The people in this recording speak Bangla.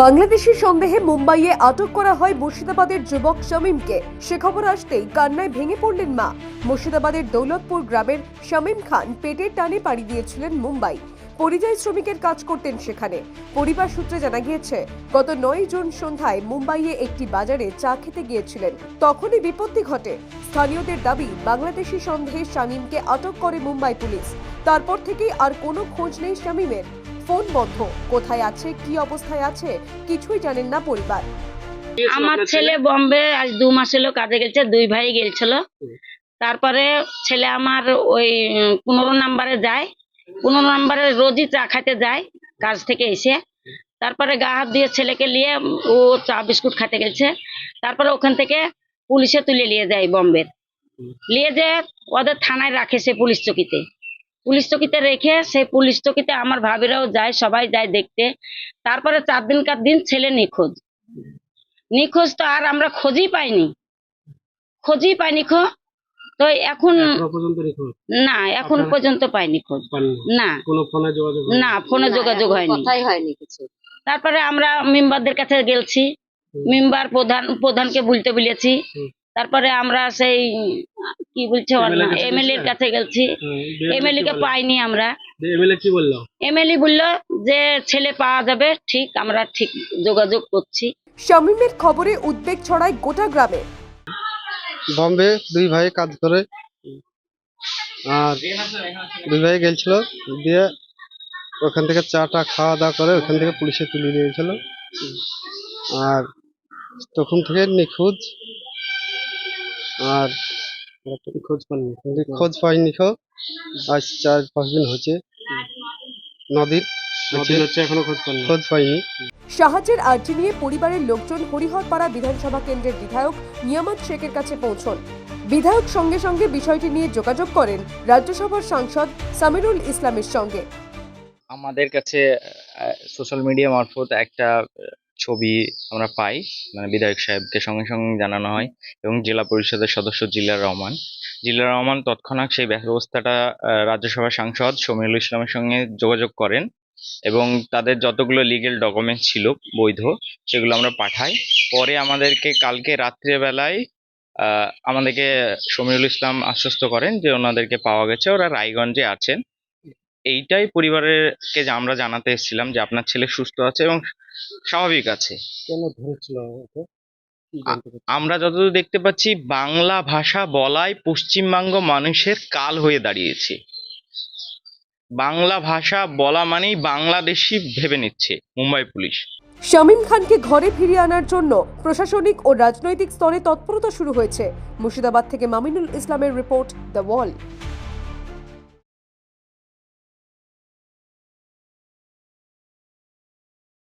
বাংলাদেশি সন্দেহে মুম্বাইয়ে আটক করা হয় মুর্শিদাবাদের যুবক শামীমকে। সে খবর আসতেই কান্নায় ভেঙে পড়লেন মা। মুর্শিদাবাদের দৌলতপুর গ্রামের শামীম খান পেটের টানে পাড়ি দিয়েছিলেন মুম্বাই। পরিযায়ী শ্রমিকের কাজ করতেন সেখানে। পরিবার সূত্রে জানা গিয়েছে, গত নয় জুন সন্ধ্যায় মুম্বাইয়ে একটি বাজারে চা খেতে গিয়েছিলেন। তখনই বিপত্তি ঘটে। স্থানীয়দের দাবি, বাংলাদেশি সন্দেহে শামীমকে আটক করে মুম্বাই পুলিশ। তারপর থেকেই আর কোনো খোঁজ নেই শামীমের। ফোন বন্ধ। কোথায় আছে কি অবস্থায় আছে কিছুই জানেন না পরিবার। আমার ছেলে বম্বে আজ দু মাস হলো কাজে গেছে দুই ভাই গেছিল তারপরে ছেলে আমার ওই পনেরো নাম্বারে যায় পনেরো নাম্বারে রোজই চা খাইতে যায় কাজ থেকে এসে। তারপরে গা হাত দিয়ে ছেলেকে নিয়ে ও চা বিস্কুট খাইতে গেছে। তারপরে ওখান থেকে পুলিশে তুলে নিয়ে যায় বম্বের। নিয়ে যে ওদের থানায় রাখে সে পুলিশ চকিতে। পুলিশ চকিতে রেখে সেই পুলিশ চকিতে আমার ভাবিরাও যায় সবাই যায় দেখতে। তারপরে চার দিনকার দিন ছেলে নিখোঁজ। নিখোঁজ তো আর আমরা খোঁজই পাইনি। খোঁজই পাইনি খো। তো এখন না এখন পর্যন্ত পাইনি খোঁজ। না। কোনো ফোনে যোগাযোগ হয়নি? না ফোনে যোগাযোগ হয়নি। কথাই হয়নি কিছু। তারপরে আমরা মেম্বারদের কাছে গেলছি। মেম্বার প্রধান প্রধানকে বলতে বলেছি। তারপরে আমরা সেই কি বলছে MLA নাম? কাছে গেছি এমএলএ কে পাইনি আমরা। এমএলএ কি বলল? এমএলএ বলল যে ছেলে পাওয়া যাবে ঠিক আমরা ঠিক যোগাযোগ করছি। শামীমের খবরে উদ্বেগ ছড়ায় গোটা গ্রামে। বম্বে দুই ভাই কাজ করে। আর দুই ভাই গেছিল দিয়ে ওখান থেকে চাটা খাওয়া দাওয়া করে ওখান থেকে পুলিশে তুলে নিয়েছিল আর তখন থেকে নিখোঁজ। আর খোঁজ পাননি খোঁজ পাইনি খো। আজ চার পাঁচ দিন হচ্ছে। নদীর পাইনি। সাহায্যের আর্জি নিয়ে পরিবারের লোকজন হরিহরপাড়া বিধানসভা কেন্দ্রের বিধায়ক নিয়ামত শেখের কাছে পৌঁছন। বিধায়ক সঙ্গে সঙ্গে বিষয়টি নিয়ে যোগাযোগ করেন রাজ্যসভার সাংসদ সামিরুল ইসলামের সঙ্গে। আমাদের কাছে সোশ্যাল মিডিয়া মারফত একটা ছবি আমরা পাই মানে বিধায়ক সাহেবকে সঙ্গে সঙ্গে জানানো হয় এবং জেলা পরিষদের সদস্য জিল্লার রহমান। জিল্লার রহমান তৎক্ষণাৎ সেই ব্যবস্থাটা রাজ্যসভার সাংসদ শমিরুল ইসলামের সঙ্গে যোগাযোগ করেন এবং তাদের যতগুলো লিগেল ডকুমেন্টস ছিল বৈধ সেগুলো আমরা পাঠাই। পরে আমাদেরকে কালকে রাত্রেবেলায় আমাদেরকে শমিরুল ইসলাম আশ্বস্ত করেন যে ওনাদেরকে পাওয়া গেছে। ওরা রায়গঞ্জে আছেন। এইটাই পরিবারেরকে যে আমরা জানাতে এসেছিলাম যে আপনার ছেলে সুস্থ আছে এবং স্বাভাবিক আছে। কেন ধরেছিল ওকে? কি? আমরা যতদূর দেখতে পাচ্ছি বাংলা ভাষা বলাই পশ্চিমবঙ্গ মানুষের কাল হয়ে দাঁড়িয়েছে। বাংলা ভাষা বলা মানেই বাংলাদেশি ভেবে নিচ্ছে মুম্বাই পুলিশ। শামীম খানকে ঘরে ফিরিয়ে আনার জন্য প্রশাসনিক ও রাজনৈতিক স্তরে তৎপরতা শুরু হয়েছে। মুর্শিদাবাদ থেকে মামিনুল ইসলামের রিপোর্ট দ্য ওয়াল।